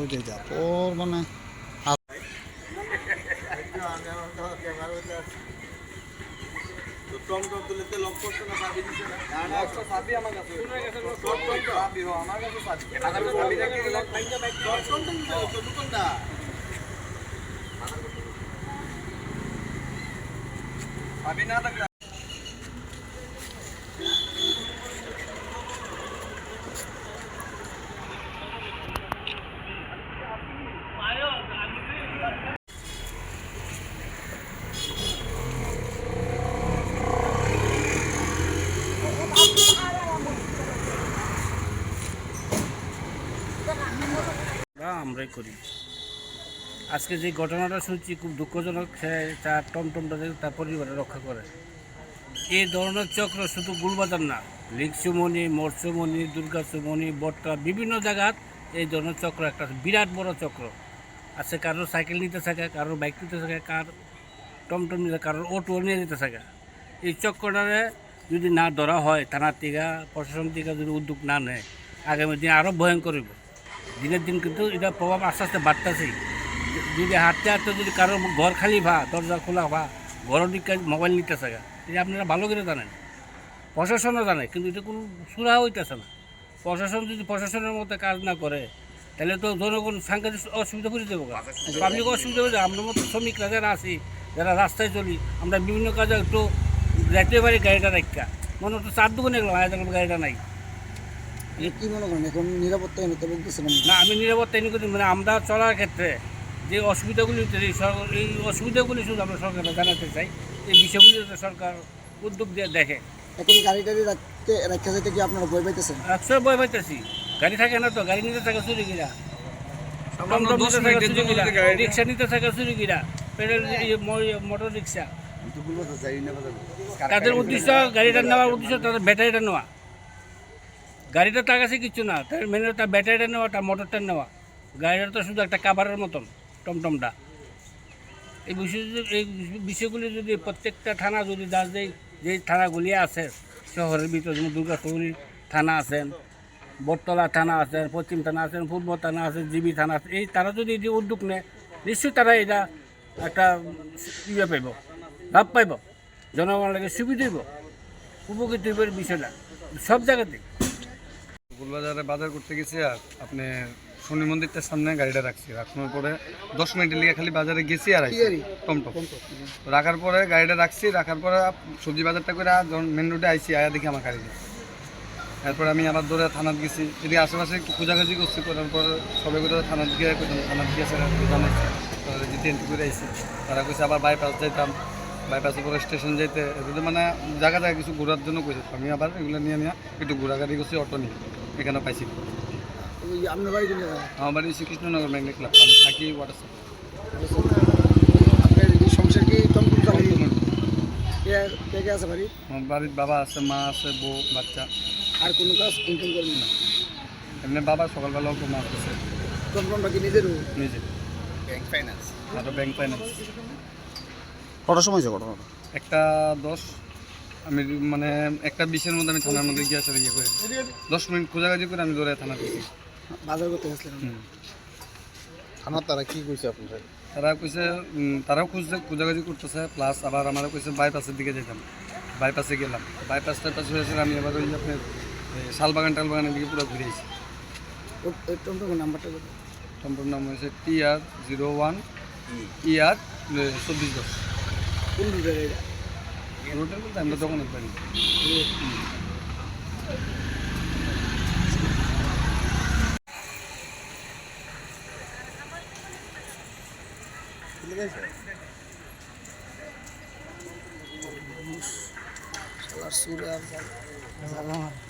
ওই যা ওর মানে বা আমরাই করি। আজকে যে ঘটনাটা শুনছি, খুব দুঃখজনক, সে তার টমটমটা তার পরিবারে রক্ষা করে। এই ধরনের চক্র শুধু গুলবাজার না লিকসুমণি মৎস্যমণি দুর্গাসুমণি বট্টা বিভিন্ন জায়গাত এই ধরনের চক্র একটা বিরাট বড় চক্র। আছে কারোর সাইকেল নিতে থাকে, কারোর বাইক নিতে থাকে, কার টমটম নিতে কারোর অটো নিয়ে নিতে থাকে। এই চক্রটারে যদি না ধরা হয়, থানার থেকে প্রশাসন থেকে যদি উদ্যোগ না নেয়, আগামী দিন আরও ভয়ঙ্কর হইব। দিনের দিন কিন্তু এটা প্রভাব আস্তে আস্তে বাড়তেছে। যদি হাঁটতে হাঁটতে যদি কারও ঘর খালি ভা, দরজা খোলা ভা ঘরের দিকে মোবাইল নিতে থাকা এটা আপনারা ভালো করে জানেন। প্রশাসনও জানে, কিন্তু এটা কোনো সুরা হইতেছে না। প্রশাসন যদি প্রশাসনের মতো কাজ না করে, তাহলে তো জনগণ সাংঘাতিক অসুবিধা করে দেবো পাবলিক অসুবিধা করে আমাদের মতো শ্রমিকরা যারা আছি, যারা রাস্তায় চলি, আমরা বিভিন্ন কাজে একটু যাইতে পারি গাড়িটা রাখা মনে হতো চার দোকানে গেলাম গাড়িটা নাই। কি মনে করেন এখন নিরাপত্তা নিতে বলতেছিলাম না। আমি নিরাপত্তা এনে করি? মানে আমরা চলার ক্ষেত্রে যে অসুবিধাগুলি এই এই অসুবিধাগুলি শুধু আমরা সরকারকে জানাতে চাই এই বিষয়গুলি যাতে সরকার উদ্যোগ দিয়ে দেখে। এখন গাড়ি টাড়ি রাখতে রাখা যেতে কি আপনারা ভয় পাইতেছেন? একশো বই পাইতেছি। গাড়ি থাকে না তো গাড়ি নিতে থাকে চুরি গিরা টমটম নিতে থাকে চুরি গিরা রিক্সা নিতে থাকে চুরি গিরা পেডেল মোটর রিক্সা তাদের উদ্দেশ্য গাড়িটা নেওয়ার উদ্দেশ্য তাদের ব্যাটারিটা নেওয়া। গাড়িটা তার কাছে কিছু না, তার মেনে তার ব্যাটারিটা নেওয়া, তার মোটরটা নেওয়া। গাড়িটা তো শুধু একটা কাভারের মতন, টমটমটা। এই বিষয় এই বিষয়গুলি যদি প্রত্যেকটা থানা যদি দাস দেয় যে থানাগুলি আছে, শহরের ভিতরে যেমন দুর্গাপুরি থানা আছেন বটতলা থানা আছেন পশ্চিম থানা আছেন পূর্ব থানা আছে, জিবি থানা আছে, এই তারা যদি যে উদ্যোগ নেয়, নিশ্চয়ই তারা এটা একটা ইয়ে পাইব, লাভ পাইব, জনগণের সুবিধা হইব, উপকৃত হইব বিষয়টা, সব জায়গাতে ফুলবাজারে বাজার করতে গেছি আর আপনি শনি মন্দিরটার সামনে গাড়িটা রাখছি। রাখানোর পরে দশ মিনিটের লিগে খালি বাজারে গেছি আর। টমটম রাখার পরে গাড়িটা রাখছি রাখার পরে সবজি বাজারটা করে যখন মেন রোডে আইছি আয়া দেখি আমার গাড়ি। এরপর আমি আবার দৌড়ে থানাত গেছি। এদিকে আশেপাশে খোঁজাখুঁজি করছি করার পর সবাই করে থানাত গিয়ে থানাত গিয়েছে জানাইছি। তারা এন্ট্রি করে আইছি। তারা কইছে আবার বাইপাস যাইতাম। বাইপাসের পরে স্টেশন যাইতে। এগুলো মানে জায়গা জায়গা কিছু ঘোরার জন্য কইছে। আমি আবার এগুলো নিয়ে নিয়ে একটু ঘোরাঘাড়ি করছি অটো নিয়ে। এখানে পাইছি। আপনার বাড়ি কোন জায়গায়? আমার বাড়ি শ্রীকৃষ্ণনগর ম্যাগনেট ক্লাব আমি থাকি ওয়াটার আপনার এই সংসার কি আছে বাড়ি? আমার বাড়ির বাবা আছে মা আছে বউ বাচ্চা। আর কোনো কাজ ইনকাম করেন না? এমনি বাবা সকালবেলাও তো মাছ আছে টমটমটা কি নিজেরও নিজে। ব্যাংক ফাইন্যান্স আরও ব্যাংক ফাইন্যান্স কটার সময় যে ঘটনাটা? একটা দশ। আমি মানে একটা বিশের মধ্যে আমি থানার মধ্যে গিয়ে আসলে ইয়ে করে। দশ মিনিট খোঁজাখুঁজি করে আমি দৌড়ে থানা গেছি বাজার করতে। থানার তারা কি কইছে আপনার তারা কইছে তারাও খুঁজছে খোঁজাখুঁজি করতেছে প্লাস আবার আমারও কইছে বাইপাসের দিকে যেতাম। বাইপাসে গেলাম। বাইপাস টাইপাস হয়েছে আমি এবার ওই আপনার শালবাগান টালবাগানের দিকে পুরো ঘুরে এসেছি। ওই টমটমের নাম্বারটা কত? নাম হয়েছে টি আর জিরো ওয়ান ই আর চব্বিশ দশ। কোন এটা দোকানের বাড়ি সুরে আর।